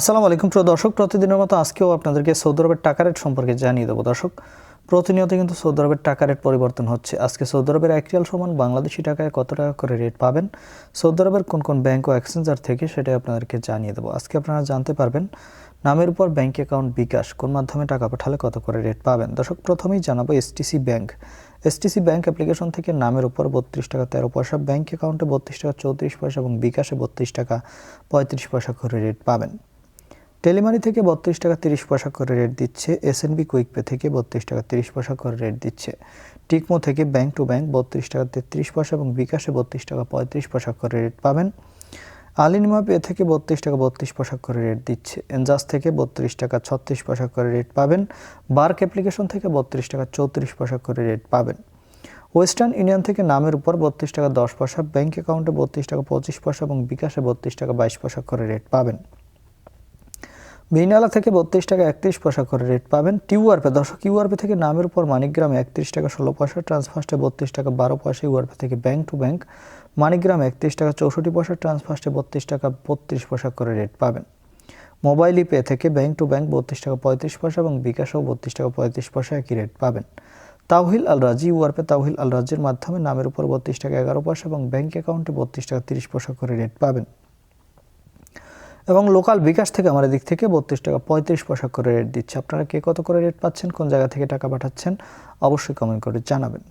আসসালামু আলাইকুম। প্রিয় দর্শক, প্রতিদিনের মতো আজকেও আপনাদেরকে সৌদি আরবের টাকা রেট সম্পর্কে জানিয়ে দেবো। দর্শক, প্রতিনিয়ত কিন্তু সৌদি আরবের টাকা রেট পরিবর্তন হচ্ছে। আজকে সৌদি আরবের এক রিয়াল সমান বাংলাদেশি টাকায় কত টাকা করে রেট পাবেন? সৌদি আরবের কোন কোন ব্যাংক ও এক্সচেঞ্জার থেকে সেটাই আপনাদেরকে জানিয়ে দেবো। আজকে আপনারা জানতে পারবেন, নামের উপর ব্যাংক অ্যাকাউন্ট বিকাশ কোন মাধ্যমে টাকা পাঠালে কত করে রেট পাবেন? দর্শক, প্রথমেই জানাব STC bank. STC bank application থেকে নামের উপর বত্রিশ টাকা তেরো পয়সা, ব্যাংক অ্যাকাউন্টে বত্রিশ টাকা চৌত্রিশ পয়সা এবং বিকাশে বত্রিশ টাকা পঁয়ত্রিশ পয়সা করে রেট পাবেন। টেলিমানি থেকে বত্রিশ টাকা তিরিশ পয়সা করে রেট দিচ্ছে এসএনবি কুইক পে থেকে বত্রিশ টাকা তিরিশ পয়সা করে রেট দিচ্ছে টিকমো থেকে ব্যাংক টু ব্যাংক বত্রিশ টাকা তেত্রিশ পয়সা এবং বিকাশে বত্রিশ টাকা পঁয়ত্রিশ পয়সা করে রেট পাবেন আলিনিমা পে থেকে বত্রিশ টাকা বত্রিশ পয়সা করে রেট দিচ্ছে এনজাস থেকে বত্রিশ টাকা ছত্রিশ পয়সা করে রেট পাবেন বার্ক অ্যাপ্লিকেশন থেকে বত্রিশ টাকা চৌত্রিশ পয়সা করে রেট পাবেন ওয়েস্টার্ন ইউনিয়ন থেকে নামের উপর বত্রিশ টাকা দশ পয়সা ব্যাঙ্ক অ্যাকাউন্টে বত্রিশ টাকা পঁচিশ পয়সা এবং বিকাশে বত্রিশ টাকা বাইশ পয়সা করে রেট পাবেন বিনালা থেকে বত্রিশ টাকা একত্রিশ পয়সা করে রেট পাবেন। টিউআরপে দর্শক ইউআরপে থেকে নামের উপর মানিকগ্রামে একত্রিশ টাকা ষোলো পয়সা ট্রান্সফার্স্টে বত্রিশ টাকা বারো পয়সা ইউআরপে থেকে ব্যাংক টু ব্যাংক মানিকগ্রাম একত্রিশ টাকা চৌষট্টি পয়সা ট্রান্সফার্স্টে বত্রিশ টাকা বত্রিশ পয়সা করে রেট পাবেন। মোবাইল পে থেকে ব্যাংক টু ব্যাংক বত্রিশ টাকা পঁয়ত্রিশ পয়সা এবং বিকাশেও বত্রিশ টাকা পঁয়ত্রিশ পয়সা একই রেট পাবেন। তাওহিল আল রাজি ইউআরপে তাওহিল আল রাজির মাধ্যমে নামের উপর বত্রিশ টাকা এগারো পয়সা এবং ব্যাংক অ্যাকাউন্টে বত্রিশ টাকা তিরিশ পয়সা করে রেট পাবেন। এবং লোকাল বিকাশ থেকে আমার দিক থেকে বত্রিশ টাকা পঁয়ত্রিশ পয়সা করে রেট দিচ্ছে। আপনারা কে কত করে রেট পাচ্ছেন, কোন জায়গা থেকে টাকা পাঠাচ্ছেন, অবশ্যই কমেন্ট করে জানাবেন।